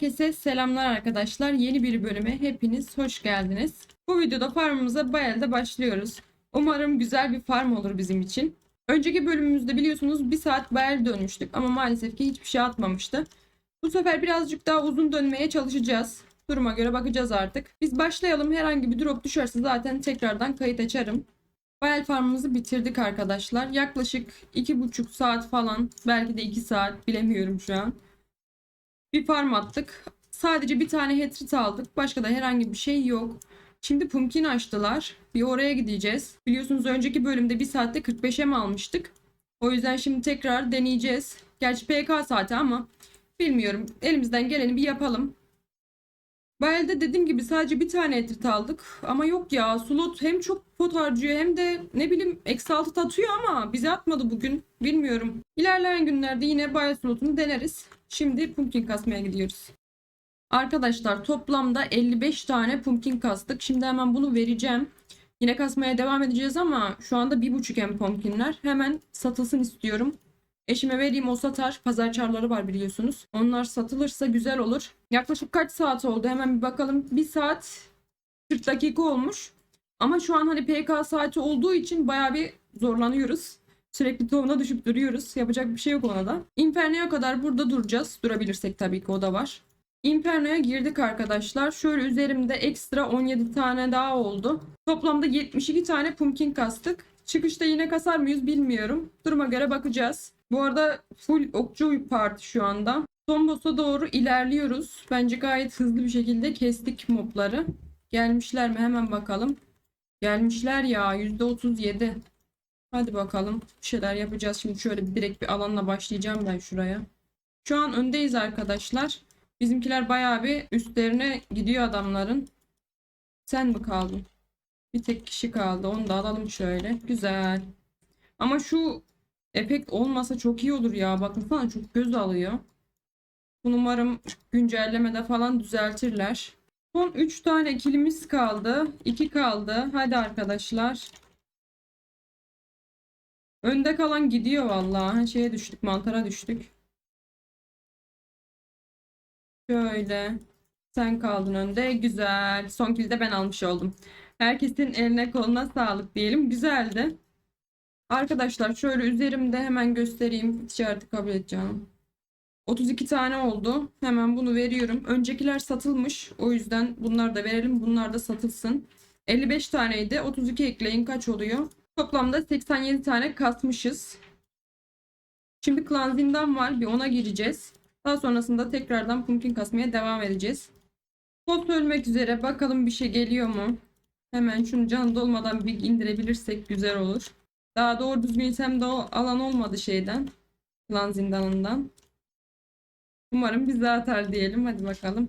Herkese selamlar arkadaşlar. Yeni bir bölüme hepiniz hoş geldiniz. Bu videoda farmımıza Bayel'de başlıyoruz. Umarım güzel bir farm olur bizim için. Önceki bölümümüzde biliyorsunuz bir saat Bayel dönmüştük ama maalesef ki hiçbir şey atmamıştı. Bu sefer birazcık daha uzun dönmeye çalışacağız. Duruma göre bakacağız artık. Biz başlayalım. Herhangi bir drop düşerse zaten tekrardan kayıt açarım. Bayel farmımızı bitirdik arkadaşlar. Yaklaşık 2,5 saat falan belki de 2 saat bilemiyorum şu an. Bir farm attık. Sadece bir tane hatrit aldık. Başka da herhangi bir şey yok. Şimdi pumpkin açtılar. Bir oraya gideceğiz. Biliyorsunuz önceki bölümde bir saatte 45'e mi almıştık? O yüzden şimdi tekrar deneyeceğiz. Gerçi PK saati ama bilmiyorum. Elimizden geleni bir yapalım. Bayel'de dediğim gibi sadece bir tane etrit aldık. Ama yok ya slot hem çok pot harcıyor hem de ne bileyim eksi altı atıyor ama bize atmadı bugün. Bilmiyorum. İlerleyen günlerde yine Bayel slotunu deneriz. Şimdi pumpkin kasmaya gidiyoruz. Arkadaşlar toplamda 55 tane pumpkin kastık. Şimdi hemen bunu vereceğim. Yine kasmaya devam edeceğiz ama şu anda 1.5 M pumpkinler. Hemen satılsın istiyorum. Eşime vereyim o satar. Pazar çarları var biliyorsunuz. Onlar satılırsa güzel olur. Yaklaşık kaç saat oldu? Hemen bir bakalım. 1 saat 40 dakika olmuş. Ama şu an hani PK saati olduğu için baya bir zorlanıyoruz. Sürekli tohumuna düşüp duruyoruz. Yapacak bir şey yok ona da. Inferno'ya kadar burada duracağız. Durabilirsek tabii ki o da var. Inferno'ya girdik arkadaşlar. Şöyle üzerimde ekstra 17 tane daha oldu. Toplamda 72 tane pumpkin kastık. Çıkışta yine kasar mıyız bilmiyorum. Duruma göre bakacağız. Bu arada full okçu parti şu anda. Son boss'a doğru ilerliyoruz. Bence gayet hızlı bir şekilde kestik mobları. Gelmişler mi hemen bakalım. Gelmişler ya %37. Hadi bakalım bir şeyler yapacağız. Şimdi şöyle direkt bir alanla başlayacağım ben şuraya. Şu an öndeyiz arkadaşlar. Bizimkiler bayağı bir üstlerine gidiyor adamların. Sen mi kaldın? Bir tek kişi kaldı. Onu da alalım şöyle. Güzel. Ama şu efekt olmasa çok iyi olur ya. Bakın falan çok göz alıyor. Bunu umarım güncellemede falan düzeltirler. Son 3 tane kilimiz kaldı. 2 kaldı. Hadi arkadaşlar. Önde kalan gidiyor vallahi. Şeye düştük, mantara düştük. Şöyle. Sen kaldın önde. Güzel. Son kilde de ben almış oldum. Herkesin eline koluna sağlık diyelim. Güzeldi. Arkadaşlar şöyle üzerimde hemen göstereyim. Ticareti kabul edeceğim. 32 tane oldu. Hemen bunu veriyorum. Öncekiler satılmış. O yüzden bunları da verelim. Bunlar da satılsın. 55 taneydi. 32 ekleyin kaç oluyor? Toplamda 87 tane kasmışız. Şimdi klan var. Bir ona gireceğiz. Daha sonrasında tekrardan pumpkin kasmaya devam edeceğiz. Pot ölmek üzere. Bakalım bir şey geliyor mu? Hemen şunu canı dolmadan bir indirebilirsek güzel olur. Daha doğru düzgün item de alan olmadı şeyden. Klan zindanından. Umarım bize atar diyelim. Hadi bakalım.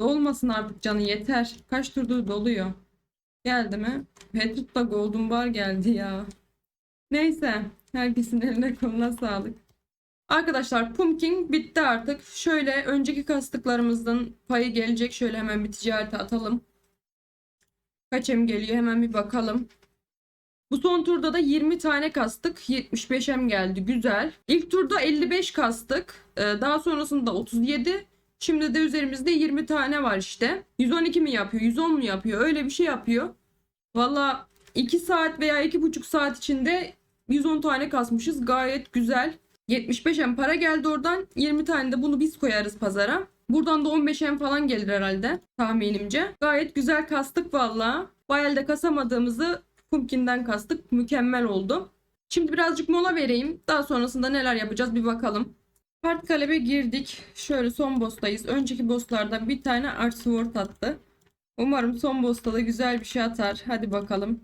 Dolmasın artık canı yeter. Kaç turdur doluyor. Geldi mi? Petrut'ta Golden Bar geldi ya. Neyse. Herkesin eline koluna sağlık. Arkadaşlar pumpkin bitti artık. Şöyle önceki kastıklarımızdan payı gelecek. Şöyle hemen bir ticarete atalım. Kaç em geliyor hemen bir bakalım. Bu son turda da 20 tane kastık. 75 em geldi. Güzel. İlk turda 55 kastık. Ee, daha sonrasında 37. Şimdi de üzerimizde 20 tane var işte. 112 mi yapıyor? 110 mu yapıyor? Öyle bir şey yapıyor. Valla 2 saat veya 2,5 saat içinde 110 tane kasmışız. Gayet güzel. 75 em para geldi oradan. 20 tane de bunu biz koyarız pazara. Buradan da 15 em falan gelir herhalde tahminimce. Gayet güzel kastık valla. Bayel'de kasamadığımızı Pumpkin'den kastık. Mükemmel oldu. Şimdi birazcık mola vereyim. Daha sonrasında neler yapacağız bir bakalım. Part kalebe girdik. Şöyle son boss'tayız. Önceki boss'lardan bir tane Sword attı. Umarım son boss'ta da güzel bir şey atar. Hadi bakalım.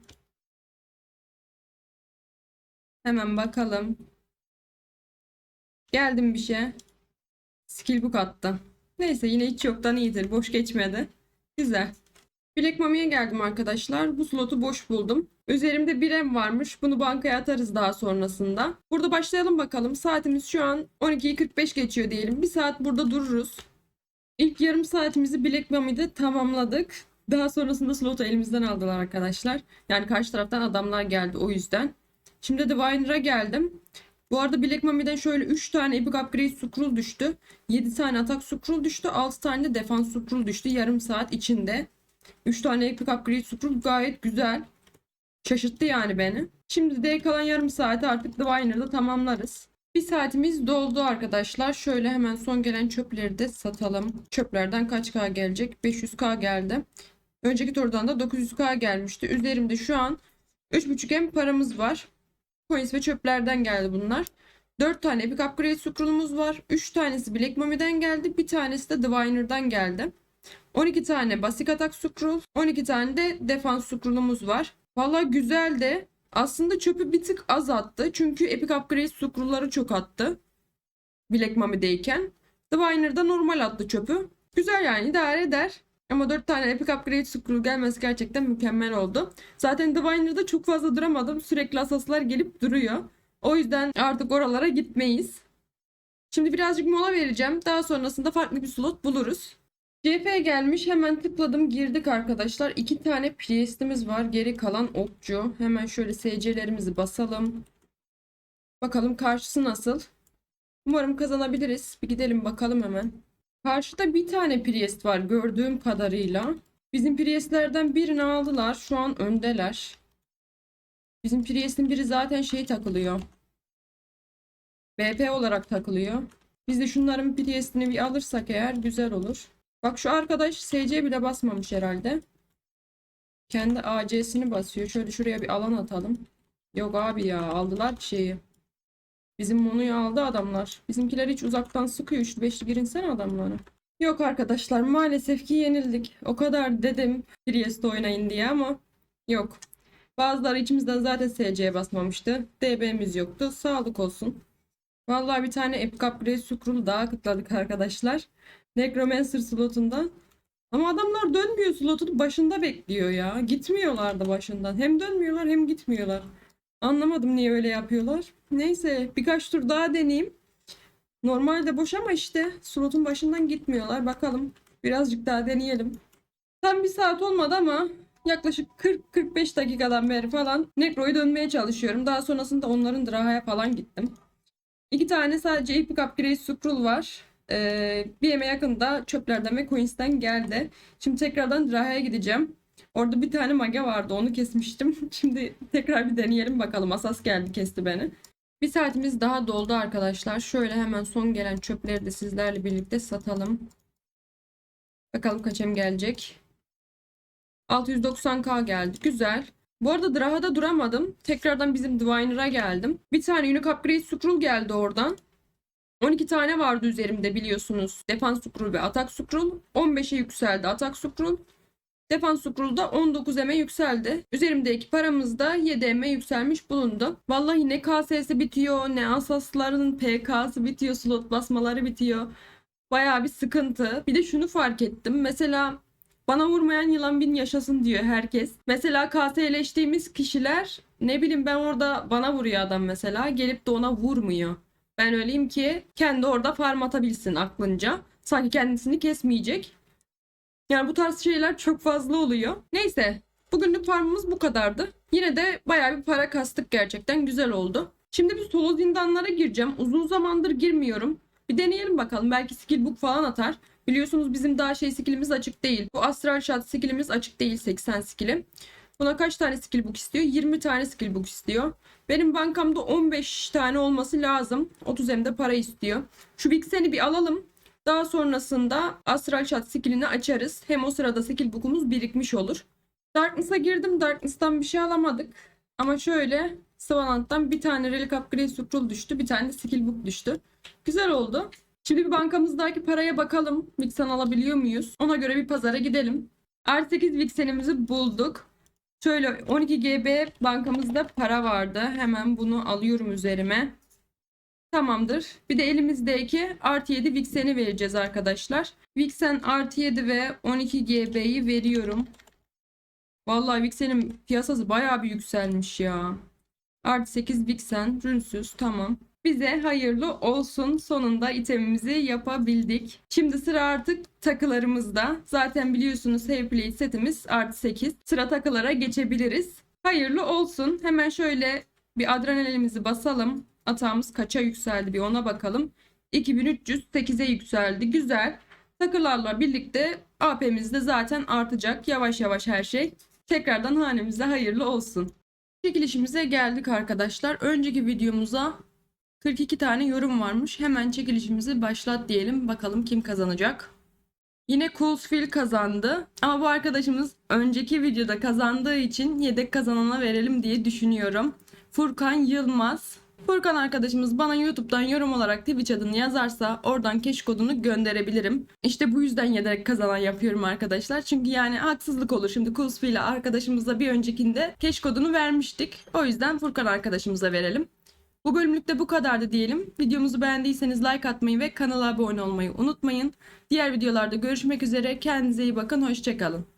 Hemen bakalım. Geldim bir şey. Skillbook attı. Neyse yine hiç yoktan iyidir. Boş geçmedi. Güzel. Black Mummy'ye geldim arkadaşlar. Bu slotu boş buldum. Üzerimde bir em varmış. Bunu bankaya atarız daha sonrasında. Burada başlayalım bakalım. Saatimiz şu an 12'yi 45 geçiyor diyelim. Bir saat burada dururuz. İlk yarım saatimizi Black Mummy'de tamamladık. Daha sonrasında slotu elimizden aldılar arkadaşlar. Yani karşı taraftan adamlar geldi o yüzden. Şimdi de Viner'a geldim. Bu arada Black Mummy'den şöyle 3 tane Epic Upgrade Scroll düştü. 7 tane Atak Scroll düştü. 6 tane de Defense Scroll düştü. Yarım saat içinde. 3 tane Epic Upgrade Scroll gayet güzel. Şaşırttı yani beni. Şimdi de kalan yarım saati artık Diviner'da tamamlarız. Bir saatimiz doldu arkadaşlar. Şöyle hemen son gelen çöpleri de satalım. Çöplerden kaç K gelecek? 500K geldi. Önceki turdan da 900K gelmişti. Üzerimde şu an 3.5M paramız var. Coins ve çöplerden geldi bunlar. 4 tane Epic Upgrade Scroll'umuz var. 3 tanesi Black Mummy'den geldi. Bir tanesi de Diviner'dan geldi. 12 tane Basic Attack Scroll. 12 tane de Defense Scroll'umuz var. Valla güzel de aslında çöpü bir tık az attı. Çünkü Epic Upgrade Scroll'ları çok attı. Black Mummy'deyken. Diviner'da normal attı çöpü. Güzel yani idare eder. Ama 4 tane Epic Upgrade Scroll gelmesi gerçekten mükemmel oldu. Zaten Diviner'da çok fazla duramadım. Sürekli asaslar gelip duruyor. O yüzden artık oralara gitmeyiz. Şimdi birazcık mola vereceğim. Daha sonrasında farklı bir slot buluruz. CF gelmiş. Hemen tıkladım. Girdik arkadaşlar. İki tane Priest'imiz var. Geri kalan okçu. Hemen şöyle SC'lerimizi basalım. Bakalım karşısı nasıl. Umarım kazanabiliriz. Bir gidelim bakalım hemen. Karşıda bir tane Priest var gördüğüm kadarıyla. Bizim Priest'lerden birini aldılar. Şu an öndeler. Bizim Priest'in biri zaten şey takılıyor. BP olarak takılıyor. Biz de şunların Priest'ini bir alırsak eğer güzel olur. Bak şu arkadaş SC bile basmamış herhalde. Kendi AC'sini basıyor. Şöyle şuraya bir alan atalım. Yok abi ya aldılar şeyi. Bizim Monu'yu aldı adamlar. Bizimkiler hiç uzaktan sıkıyor. Üçlü beşli girinsene adamları. Yok arkadaşlar maalesef ki yenildik. O kadar dedim Priest oynayın diye ama yok. Bazıları içimizden zaten SC'ye basmamıştı. DB'miz yoktu. Sağlık olsun. Vallahi bir tane Epic Upgrade Scroll daha kıtladık arkadaşlar. Necromancer slotundan. Ama adamlar dönmüyor slotun başında bekliyor ya. Gitmiyorlar da başından. Hem dönmüyorlar hem gitmiyorlar. Anlamadım niye öyle yapıyorlar. Neyse birkaç tur daha deneyeyim. Normalde boş ama işte slotun başından gitmiyorlar. Bakalım birazcık daha deneyelim. Tam bir saat olmadı ama yaklaşık 40-45 dakikadan beri falan Necro'yu dönmeye çalışıyorum. Daha sonrasında onların Draha'ya falan gittim. İki tane sadece Epic Upgrade Scroll var. Ee, bir yeme yakında çöplerden ve coins'ten geldi. Şimdi tekrardan Draha'ya gideceğim. Orada bir tane mage vardı onu kesmiştim. Şimdi tekrar bir deneyelim bakalım. Asas geldi kesti beni. Bir saatimiz daha doldu arkadaşlar. Şöyle hemen son gelen çöpleri de sizlerle birlikte satalım. Bakalım kaç em gelecek. 690k geldi. Güzel. Bu arada Draha'da duramadım. Tekrardan bizim Diviner'a geldim. Bir tane Unique Upgrade Scroll geldi oradan. 12 tane vardı üzerimde biliyorsunuz. Defans Scroll ve Atak Scroll. 15'e yükseldi Atak Scroll. Defans Scroll'da 19 eme yükseldi. Üzerimdeki paramız da 7 eme yükselmiş bulundu. Vallahi ne KS'si bitiyor ne asasların PK'sı bitiyor. Slot basmaları bitiyor. Bayağı bir sıkıntı. Bir de şunu fark ettim. Mesela bana vurmayan yılan bin yaşasın diyor herkes. Mesela KS'leştiğimiz kişiler ne bileyim ben orada bana vuruyor adam mesela. Gelip de ona vurmuyor. Ben öyleyim ki kendi orada farm atabilsin aklınca. Sanki kendisini kesmeyecek. Yani bu tarz şeyler çok fazla oluyor. Neyse bugünlük farmımız bu kadardı. Yine de bayağı bir para kastık gerçekten güzel oldu. Şimdi bir solo zindanlara gireceğim. Uzun zamandır girmiyorum. Bir deneyelim bakalım. Belki skill book falan atar. Biliyorsunuz bizim daha şey skillimiz açık değil. Bu astral shot skillimiz açık değil 80 skilli. Buna kaç tane skill book istiyor? 20 tane skill book istiyor. Benim bankamda 15 tane olması lazım. 30 hem para istiyor. Şu Vixen'i bir alalım. Daha sonrasında Astral Shot skillini açarız. Hem o sırada skill book'umuz birikmiş olur. Darkness'a girdim. Darkness'tan bir şey alamadık. Ama şöyle Swanant'tan bir tane Relic Upgrade Scroll düştü. Bir tane de skill book düştü. Güzel oldu. Şimdi bir bankamızdaki paraya bakalım. Vixen alabiliyor muyuz? Ona göre bir pazara gidelim. R8 Vixen'imizi bulduk. Şöyle 12 GB bankamızda para vardı. Hemen bunu alıyorum üzerime. Tamamdır. Bir de elimizdeki artı 7 Vixen'i vereceğiz arkadaşlar. Vixen artı 7 ve 12 GB'yi veriyorum. Vallahi Vixen'in piyasası bayağı bir yükselmiş ya. Artı 8 Vixen rünsüz tamam. Bize hayırlı olsun. Sonunda itemimizi yapabildik. Şimdi sıra artık takılarımızda. Zaten biliyorsunuz Heyplate setimiz artı 8. Sıra takılara geçebiliriz. Hayırlı olsun. Hemen şöyle bir adrenalimizi basalım. Atağımız kaça yükseldi bir ona bakalım. 2308'e yükseldi. Güzel. Takılarla birlikte AP'miz de zaten artacak. Yavaş yavaş her şey. Tekrardan hanemize hayırlı olsun. Çekilişimize geldik arkadaşlar. Önceki videomuza 42 tane yorum varmış. Hemen çekilişimizi başlat diyelim. Bakalım kim kazanacak. Yine Coolsfield kazandı. Ama bu arkadaşımız önceki videoda kazandığı için yedek kazanana verelim diye düşünüyorum. Furkan Yılmaz. Furkan arkadaşımız bana YouTube'dan yorum olarak Twitch adını yazarsa oradan keş kodunu gönderebilirim. İşte bu yüzden yedek kazanan yapıyorum arkadaşlar. Çünkü yani haksızlık olur. Şimdi Coolsfield arkadaşımıza bir öncekinde keş kodunu vermiştik. O yüzden Furkan arkadaşımıza verelim. Bu bölümlük de bu kadardı diyelim. Videomuzu beğendiyseniz like atmayı ve kanala abone olmayı unutmayın. Diğer videolarda görüşmek üzere. Kendinize iyi bakın. Hoşçakalın.